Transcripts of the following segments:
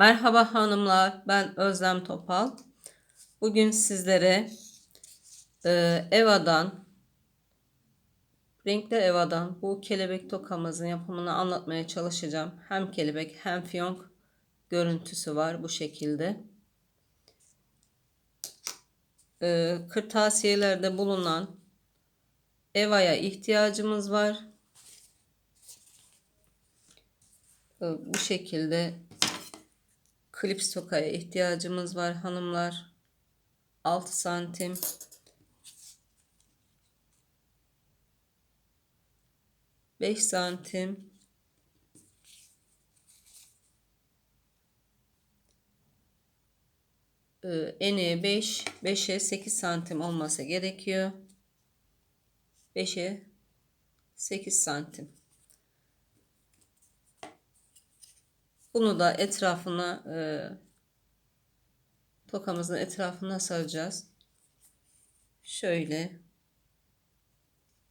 Merhaba hanımlar, ben Özlem Topal. Bugün sizlere e, Eva'dan, renkli Eva'dan bu kelebek tokamızın yapımını anlatmaya çalışacağım. Hem kelebek hem fiyonk görüntüsü var bu şekilde. E, kırtasiyelerde bulunan Eva'ya ihtiyacımız var. E, bu şekilde klips tokaya ihtiyacımız var hanımlar. 6 santim. Beş santim. Ee, eni 5, 5'e 8 santim olması gerekiyor. 5'e 8 santim. Bunu da etrafına e, tokamızın etrafına saracağız. Şöyle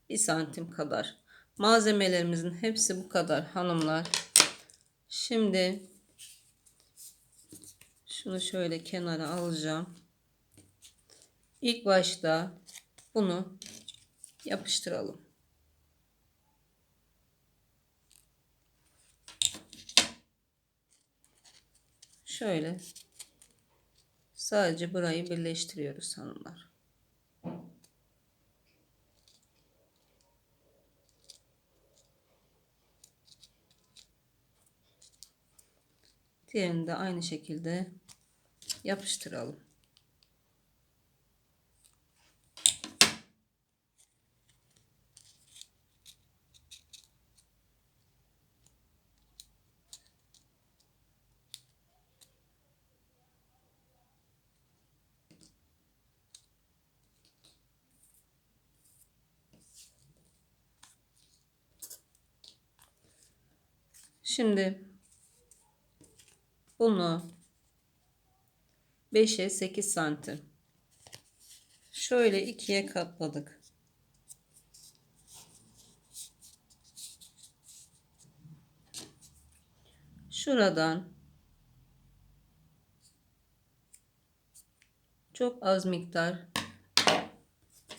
bir santim kadar. Malzemelerimizin hepsi bu kadar hanımlar. Şimdi şunu şöyle kenara alacağım. İlk başta bunu yapıştıralım. Şöyle sadece burayı birleştiriyoruz hanımlar. Diğerini de aynı şekilde yapıştıralım. Şimdi bunu 5'e 8 santim şöyle ikiye katladık. Şuradan çok az miktar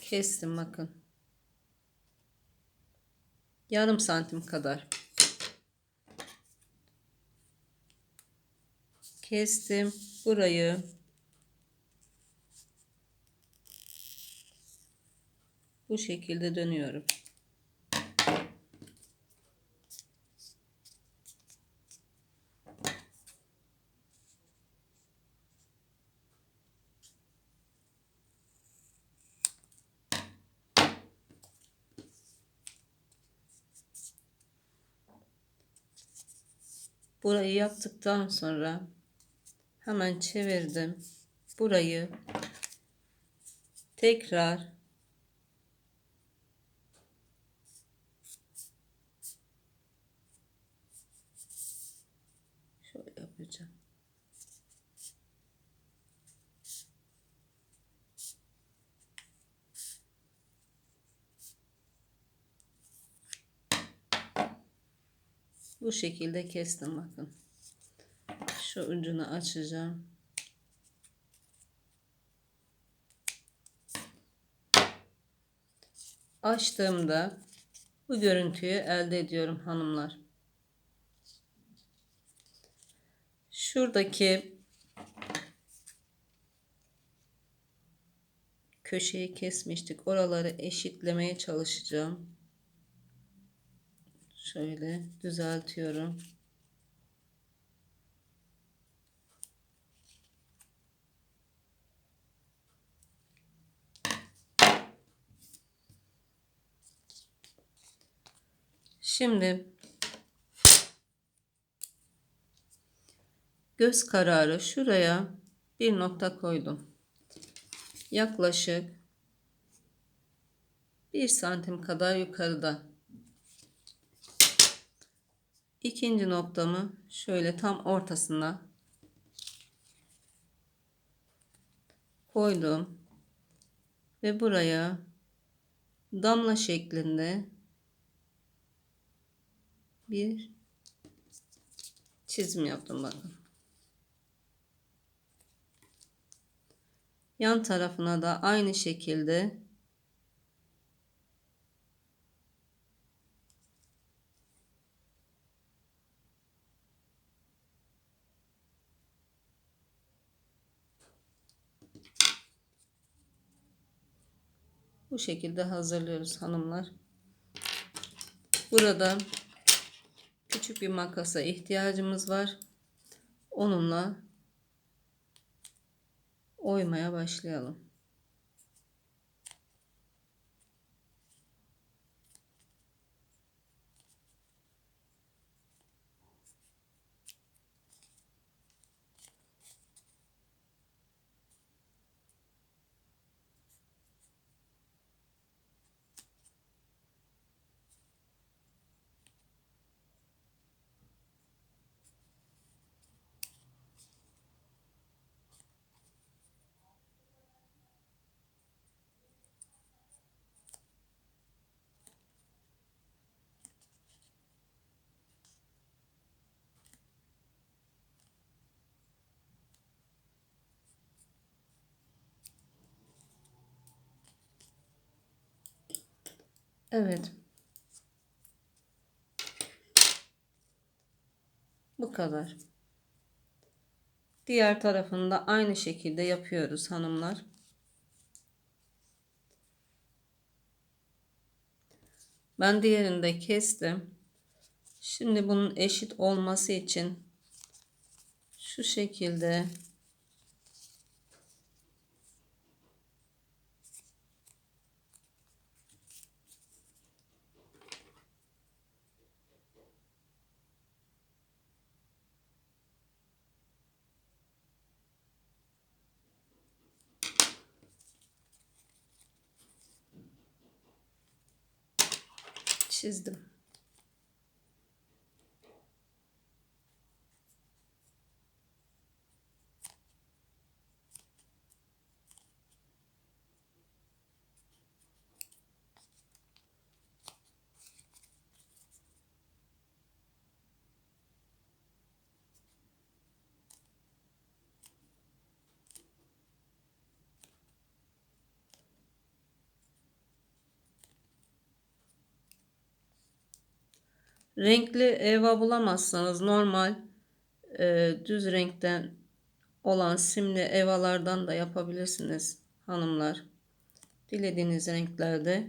kestim bakın. Yarım santim kadar. Kestim. Burayı. Bu şekilde dönüyorum. Burayı yaptıktan sonra hemen çevirdim. Burayı tekrar şöyle yapacağım. Bu şekilde kestim bakın. Şu ucunu açacağım. Açtığımda bu görüntüyü elde ediyorum hanımlar. Şuradaki köşeyi kesmiştik. Oraları eşitlemeye çalışacağım. Şöyle düzeltiyorum. Şimdi göz kararı şuraya bir nokta koydum. Yaklaşık bir santim kadar yukarıda. İkinci noktamı şöyle tam ortasına koydum ve buraya damla şeklinde bir çizim yaptım bakın. Yan tarafına da aynı şekilde Bu şekilde hazırlıyoruz hanımlar. Burada küçük bir makasa ihtiyacımız var. Onunla oymaya başlayalım. Evet. Bu kadar. Diğer tarafını da aynı şekilde yapıyoruz hanımlar. Ben diğerini de kestim. Şimdi bunun eşit olması için şu şekilde çizdim. Renkli eva bulamazsanız normal e, düz renkten olan simli evalardan da yapabilirsiniz hanımlar. Dilediğiniz renklerde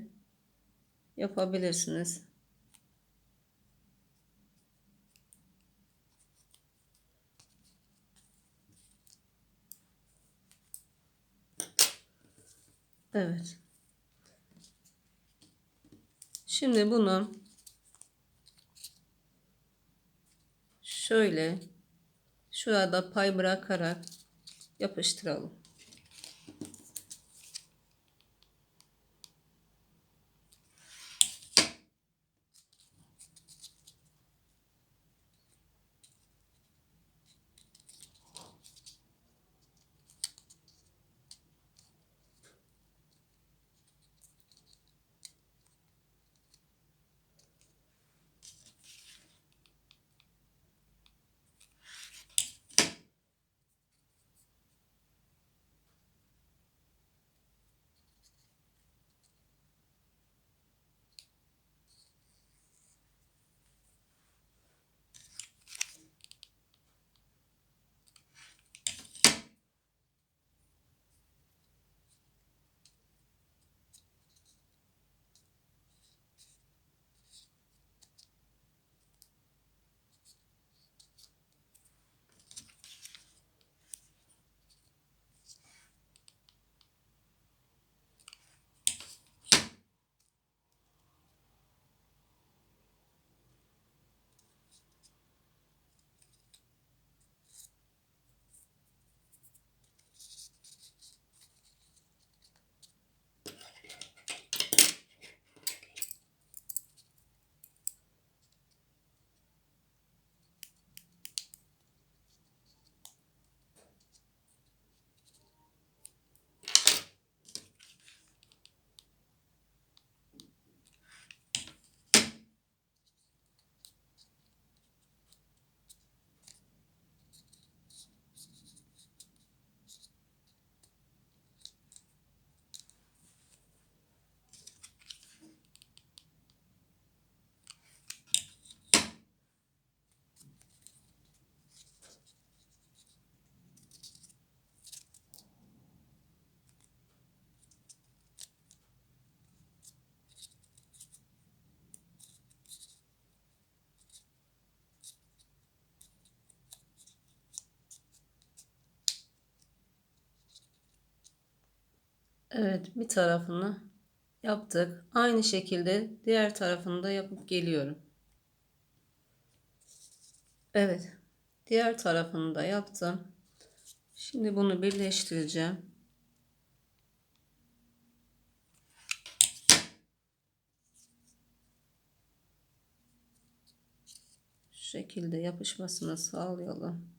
yapabilirsiniz. Evet. Şimdi bunu şöyle şurada pay bırakarak yapıştıralım. Evet bir tarafını yaptık. Aynı şekilde diğer tarafını da yapıp geliyorum. Evet. Diğer tarafını da yaptım. Şimdi bunu birleştireceğim. Şekilde yapışmasını sağlayalım.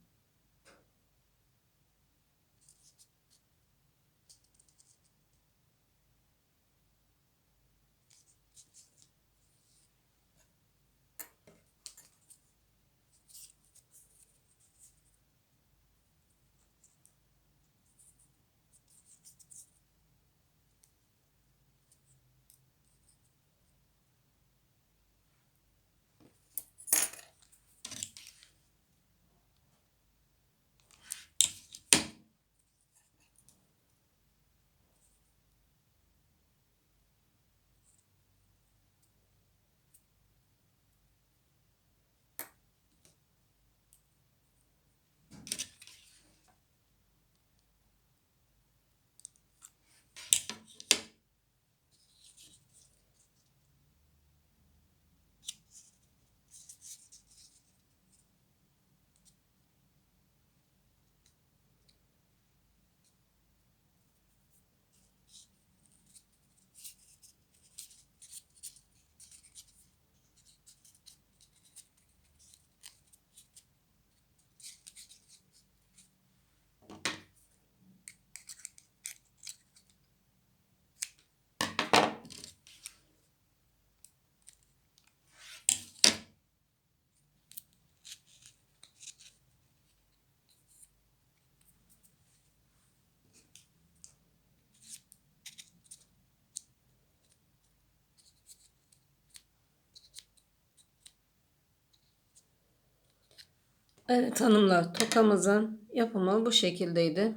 Evet hanımlar tokamızın yapımı bu şekildeydi.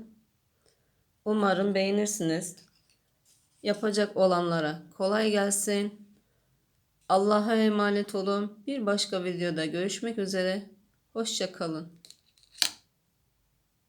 Umarım beğenirsiniz. Yapacak olanlara kolay gelsin. Allah'a emanet olun. Bir başka videoda görüşmek üzere. Hoşça kalın.